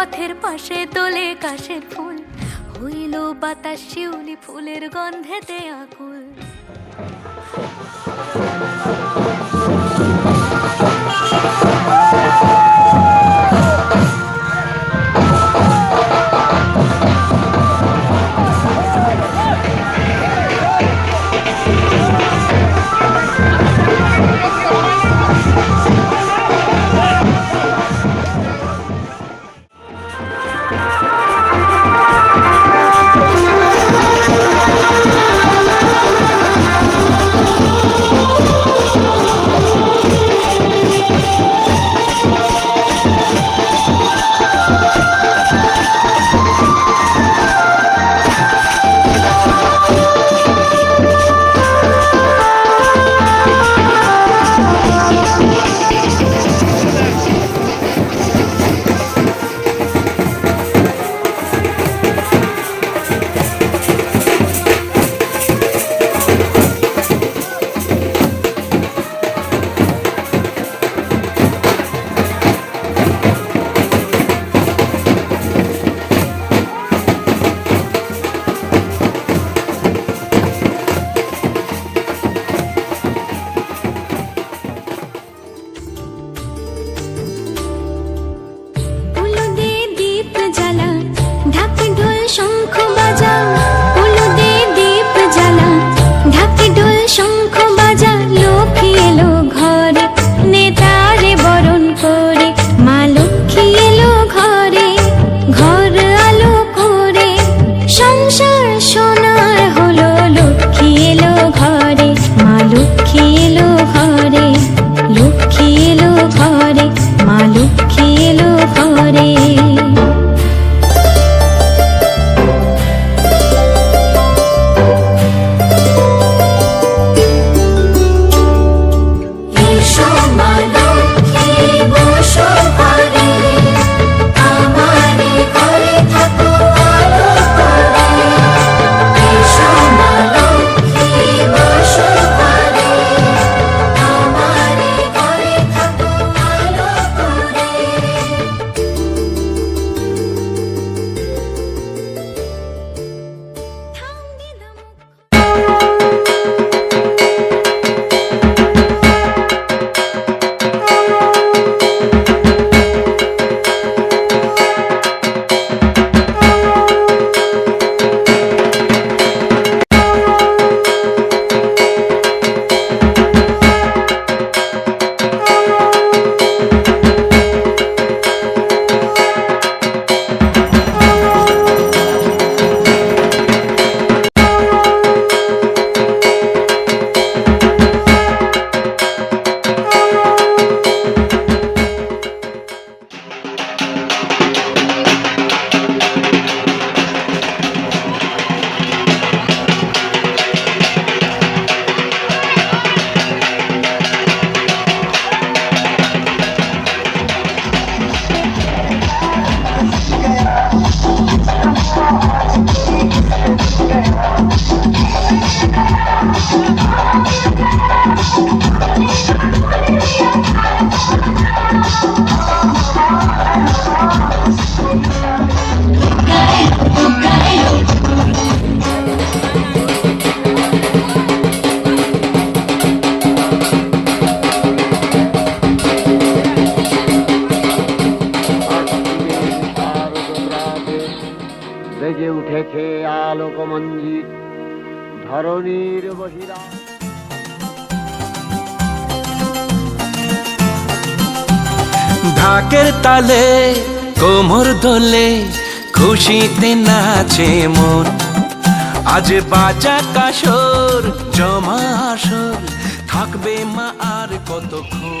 পথের পাশে তোলে কাশের ফুল হইল বাতাস শিউলি ফুলের গন্ধেতে আগুন। ধরণীর বহিরা। ঢাকের তালে কোমর দোলে খুশিতে নাচে মন। আজ বাজা কাশর জমা আসর থাকবে মা আর কতক্ষণ?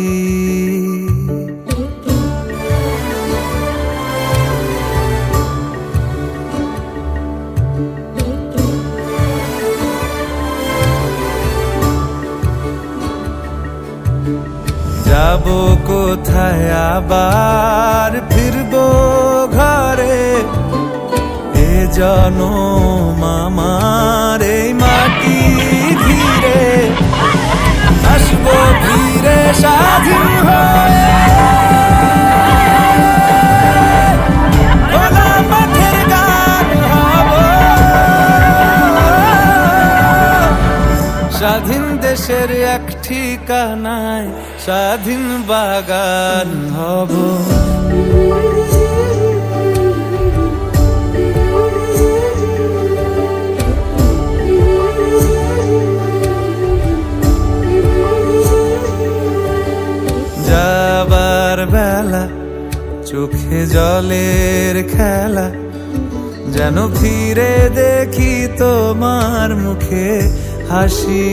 যাব কোথায়? আবার ফিরবো ঘরে। এ জনম আমার। স্বাধীন দেশের এক ঠিকানায় স্বাধীন বাগান হব। যাবার বেলা চোখে জলের খেলা, যেন ফিরে দেখি তোমার মুখে হাসি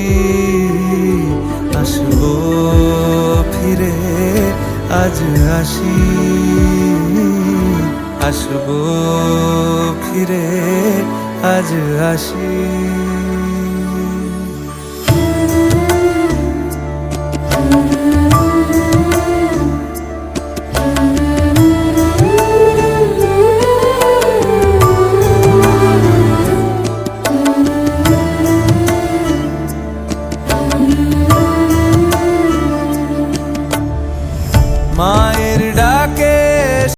আসব ফিরে আজ আসি আসব ফিরে আজ আসি মায়ের